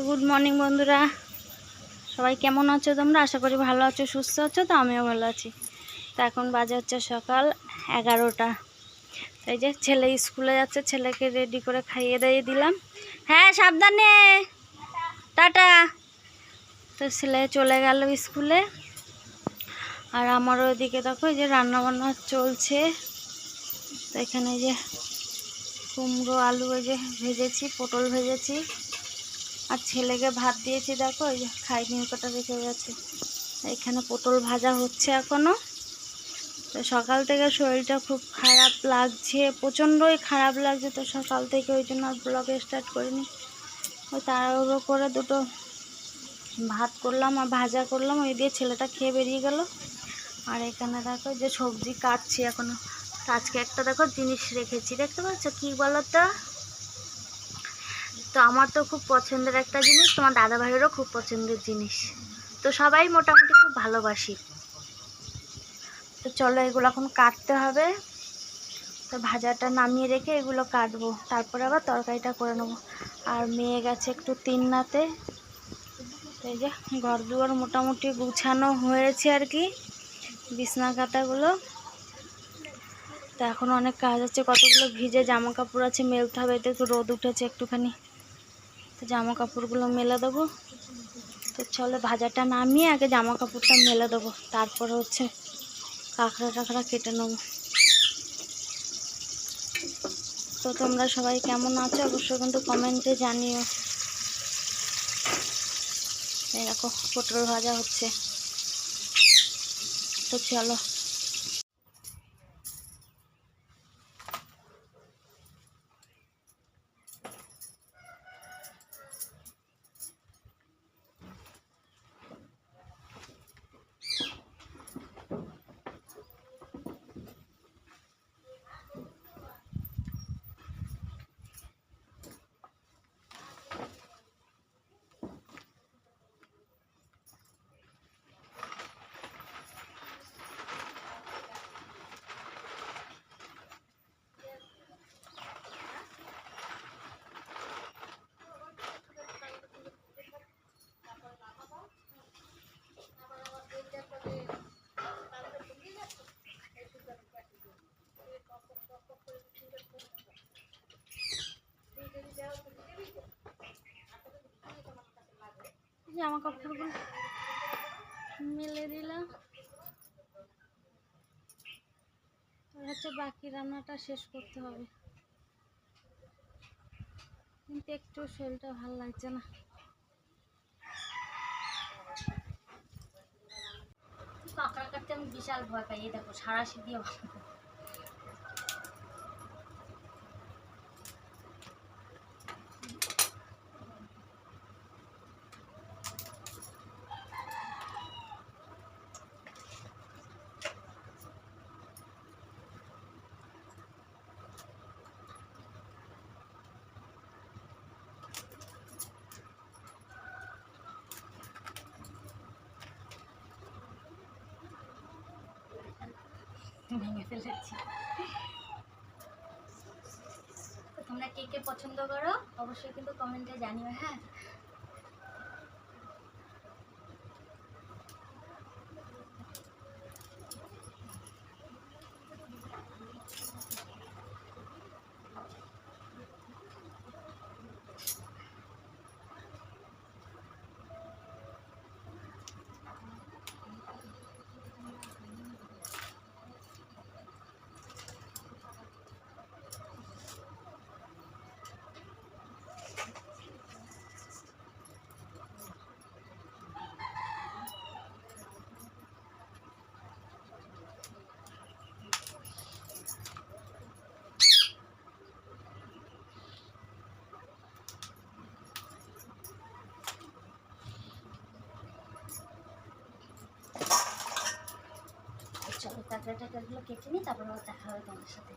তো good morning বন্ধুরা। সবাই কেমন আছো তোমরা? আশা করি ভালো আছো, সুস্থ আছো, তো আমিও ভালো আছি। তো এখন বাজে হচ্ছে সকাল এগারোটা। তাই যে ছেলে স্কুলে যাচ্ছে, ছেলেকে রেডি করে খাইয়ে দিয়ে দিলাম। হ্যাঁ সাবধানে। টাটা। তো ছেলে চলে গেল স্কুলে। আর আমারও ওইদিকে দেখো, এই যে রান্না বান্না চলছে। তো এখানে যে কুমড়ো, আলু এই যে ভেজেছি, পটল ভেজেছি। আর ছেলেকে ভাত দিয়েছি দেখো ওই যে খাই নিয়ে কটা রেখে গেছে। এখানে পটল ভাজা হচ্ছে এখনও তো সকাল থেকে শরীরটা খুব খারাপ লাগছে, প্রচণ্ডই খারাপ লাগছে। তো সকাল থেকে ওই জন্য আর ব্লগে স্টার্ট করিনি। ওই তাড়াহুড়ো করে দুটো ভাত করলাম আর ভাজা করলাম। ওই দিয়ে ছেলেটা খেয়ে বেরিয়ে গেল। আর এখানে দেখো যে সবজি কাটছি এখনও আজকে একটা দেখো জিনিস রেখেছি। দেখতে পাচ্ছ কী বলো তো তো আমার তো খুব পছন্দের একটা জিনিস, তোমার দাদা ভাইয়েরও খুব পছন্দের জিনিস। তো সবাই মোটামুটি খুব ভালোবাসি। তো চলো এগুলো এখন কাটতে হবে। তো ভাজাটা নামিয়ে রেখে এগুলো কাটবো। তারপরে আবার তরকারিটা করে নেব। আর মেয়ে গেছে একটু তিননাতে এই যে ঘর দুয়ার মোটামুটি গুছানো হয়েছে আর কি, বিছনা কাটাগুলো। তো এখন অনেক কাজ আছে। কতগুলো ভিজে জামা কাপড় আছে, মেলতে হবে, এতে একটু রোদ উঠেছে একটুখানি। তো জামা কাপড়গুলো মেলে দেবো। তো চলো ভাজাটা নামিয়ে আগে জামা কাপড়টা মেলে দেবো। তারপরে হচ্ছে কাঁকড়া টাকড়া কেটে নেব। তো তোমরা সবাই কেমন আছো? অবশ্যই কিন্তু কমেন্টে জানিও। এরকম পটল ভাজা হচ্ছে। তো চলো। জামা কাপড়গুলো মেলে দিলাম। হচ্ছে বাকি রান্নাটা শেষ করতে হবে। কিন্তু একটু শরীরটা ভালো লাগছে না। কাঁকড়া কাটতে আমি বিশাল ভয় পাই, এই দেখো সারাশি দিয়ে ভেঙে ফেলেছি। তোমরা কে কে পছন্দ করো অবশ্যই কিন্তু কমেন্টে জানিও হ্যাঁ চলো কাঁকড়া টাকড়াগুলো কেটে নিই তারপর দেখা হবে তোমার সাথে।